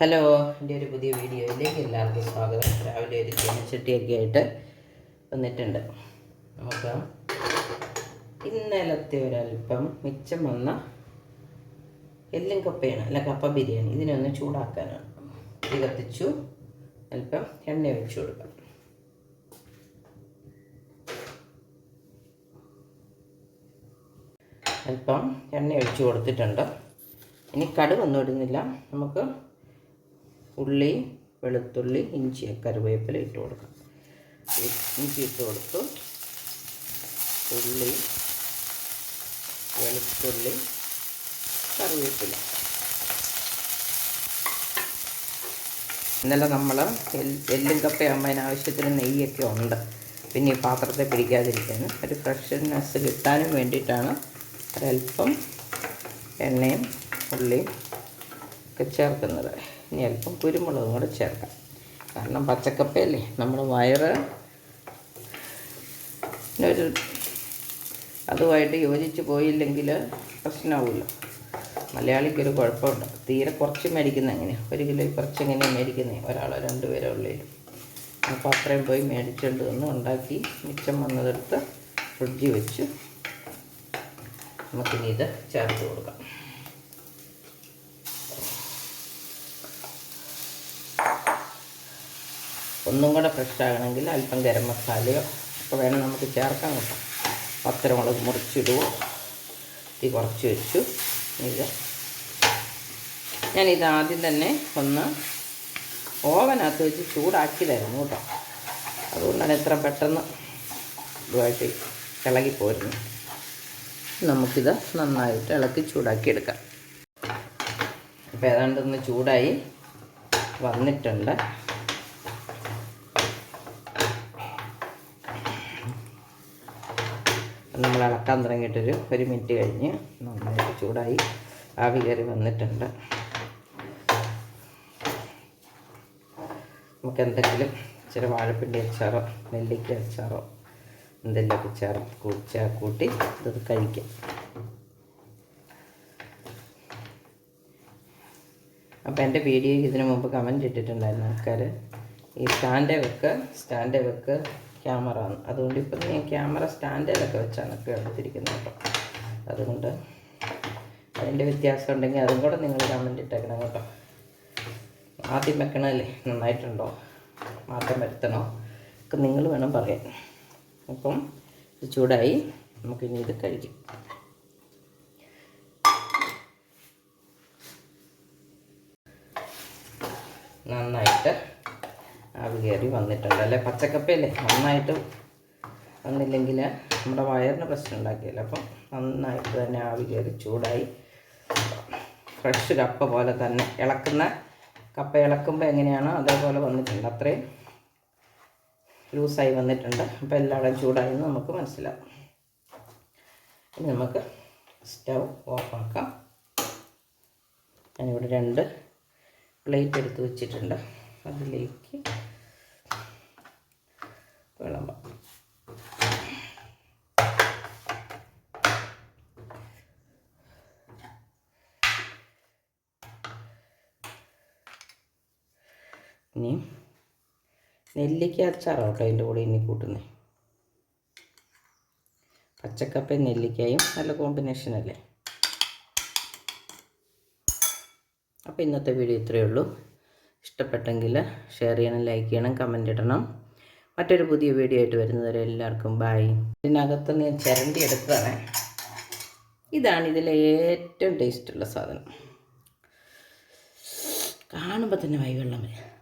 Hello എന്റെ ഒരു പുതിയ വീഡിയോയിലേക്ക് എല്ലാവർക്കും സ്വാഗതം. രാവിലെ ഒരു ചീനച്ചട്ടിയൊക്കെ ആയിട്ട് വന്നിട്ടുണ്ട്. നമുക്ക് ഇന്നലത്തെ ഒരല്പം മിച്ചം വന്ന എല്ലും കപ്പയാണ് അല്ല കപ്പ ബിരിയാണി. ഇതിനൊന്ന് ചൂടാക്കാനാണ്. ഇത് കത്തിച്ചു. അല്പം എണ്ണ ഒഴിച്ചു കൊടുക്കാം. അല്പം എണ്ണ ഒഴിച്ചു കൊടുത്തിട്ടുണ്ട്. ഇനി കടുകൊന്നും ഇടുന്നില്ല. നമുക്ക് ഉള്ളി വെളുത്തുള്ളി ഇഞ്ചി കറിവേപ്പില ഇട്ട് കൊടുക്കാം. ഇഞ്ചി ഇട്ട് കൊടുത്തു. ഉള്ളി വെളുത്തുള്ളി കറിവേപ്പില. ഇന്നലെ നമ്മൾ എല്ലും കപ്പയാകുമ്പോൾ ആവശ്യത്തിന് നെയ്യൊക്കെ ഉണ്ട്. പിന്നെ ഈ പാത്രത്തെ പിടിക്കാതിരിക്കാൻ ഒരു ഫ്രഷ്നെസ് കിട്ടാനും വേണ്ടിയിട്ടാണ് ഒരൽപ്പം എണ്ണയും ഉള്ളിയും ഒക്കെ ചേർക്കുന്നത്. ഇനി അല്പം കുരുമുളകും കൂടെ ചേർക്കാം. കാരണം പച്ചക്കപ്പയല്ലേ നമ്മൾ വയറ് ഒരു അതുമായിട്ട് യോജിച്ച് പോയില്ലെങ്കിൽ പ്രശ്നമാവില്ല മലയാളിക്കൊരു കുഴപ്പമുണ്ട്. തീരെ കുറച്ച് മേടിക്കുന്ന എങ്ങനെയാണ് ഒരു കിലോ കുറച്ച് എങ്ങനെയാണ് മേടിക്കുന്നത് ഒരാളോ രണ്ട് പേരോ ഉള്ളിൽ അപ്പോൾ അത്രയും പോയി മേടിച്ചുകൊണ്ട് വന്ന് ഉണ്ടാക്കി മിച്ചം വന്നതെടുത്ത് ഫ്രിഡ്ജിൽ വെച്ച് നമുക്കിനി ഇത് ചേർത്ത് കൊടുക്കാം. ഒന്നും കൂടെ ഫ്രഷ് ആകണമെങ്കിൽ അല്പം ഗരം മസാലയോ ഒക്കെ വേണം നമുക്ക് ചേർക്കാൻ കേട്ടോ. പത്തരമുളക് മുറിച്ചിടുവോ? തീ കുറച്ച് വെച്ചു. ഇത് ഞാനിത് ആദ്യം തന്നെ ഒന്ന് ഓവനകത്ത് വെച്ച് ചൂടാക്കിയതായിരുന്നു കേട്ടോ. അതുകൊണ്ടാണ് എത്ര പെട്ടെന്ന് ഇതുമായിട്ട് ഇളകി പോരുന്നത്. നമുക്കിത് നന്നായിട്ട് ഇളക്കി ചൂടാക്കിയെടുക്കാം. അപ്പോൾ ഏതാണ്ടൊന്ന് ചൂടായി വന്നിട്ടുണ്ട്. നമ്മൾ ഇളക്കാൻ തുടങ്ങിയിട്ടൊരു ഒരു മിനിറ്റ് കഴിഞ്ഞ് നന്നായിട്ട് ചൂടായി ആവി കയറി വന്നിട്ടുണ്ട്. നമുക്ക് എന്തെങ്കിലും ഇച്ചിരി വാഴപ്പിണ്ടി അച്ചാറോ നെല്ലിക്ക അച്ചാറോ എന്തെങ്കിലുമൊക്കെ ചേർ കൂച്ചാ കൂട്ടി ഇത് കഴിക്കാം. അപ്പോൾ എന്റെ വീഡിയോയ്ക്ക് ഇതിനു മുമ്പ് കമന്റ് ഇട്ടിട്ടുണ്ടായിരുന്നു ആൾക്കാർ ഈ സ്റ്റാൻഡേ വെക്ക് സ്റ്റാൻഡേ വെക്ക് ക്യാമറ ആണ്. അതുകൊണ്ട് ഇപ്പം ഞാൻ ക്യാമറ സ്റ്റാൻഡിലൊക്കെ വെച്ചാണ് ഇപ്പോൾ എടുത്തിരിക്കുന്നത് കേട്ടോ. അതുകൊണ്ട് അതിന്റെ വ്യത്യാസം ഉണ്ടെങ്കിൽ അതും കൂടെ നിങ്ങൾ കമന്റ് ഇട്ടേക്കണം കേട്ടോ. ആദ്യം വെക്കണമല്ലേ നന്നായിട്ടുണ്ടോ? മാറ്റം വരുത്തണോ? ഒക്കെ നിങ്ങൾ വേണം പറയാൻ. അപ്പം ചൂടായി നമുക്കിനി ഇത് കഴിക്കും. നന്നായിട്ട് ആവി കയറി വന്നിട്ടുണ്ട്. അല്ലെ? പച്ചക്കപ്പയല്ലേ? നന്നായിട്ട് വന്നില്ലെങ്കിൽ നമ്മുടെ വയറിന് പ്രശ്നം ഉണ്ടാക്കിയല്ലോ? അപ്പം നന്നായിട്ട് തന്നെ ആവി കയറി ചൂടായി. ഫ്രഷ് കപ്പ പോലെ തന്നെ ഇളക്കുന്ന കപ്പ ഇളക്കുമ്പോൾ എങ്ങനെയാണോ അതേപോലെ വന്നിട്ടുണ്ട്. അത്രയും ലൂസായി വന്നിട്ടുണ്ട്. അപ്പോൾ എല്ലാവരും ചൂടായി എന്ന് നമുക്ക് മനസ്സിലാവും. ഇനി നമുക്ക് സ്റ്റൗ ഓഫ് ഓഫാക്കാം. ഞാനിവിടെ രണ്ട് പ്ലേറ്റ് എടുത്ത് വെച്ചിട്ടുണ്ട്. അതിലേക്ക് വിളമ്പാം ഇനി നെല്ലിക്ക അച്ചാറാണ് കേട്ടോ അതിന്റെ കൂടെ ഇനി കൂട്ടുന്നത് പച്ചക്കപ്പയും നെല്ലിക്കയും നല്ല കോമ്പിനേഷൻ അല്ലേ? അപ്പോൾ ഇന്നത്തെ വീഡിയോ ഇത്രയേ ഉള്ളൂ. ഇഷ്ടപ്പെട്ടെങ്കിൽ ഷെയർ ചെയ്യണം ലൈക്ക് ചെയ്യണം കമന്റ് ഇടണം. മറ്റൊരു പുതിയ വീഡിയോ ആയിട്ട് വരുന്നവരെ എല്ലാവർക്കും ബായ് ഇതിനകത്ത് ഞാൻ ചിരണ്ടി എടുത്തതാണ്. ഇതാണ് ഇതിലെ ഏറ്റവും ടേസ്റ്റുള്ള സാധനം. കാണുമ്പോൾ തന്നെ വൈവെള്ളം വരും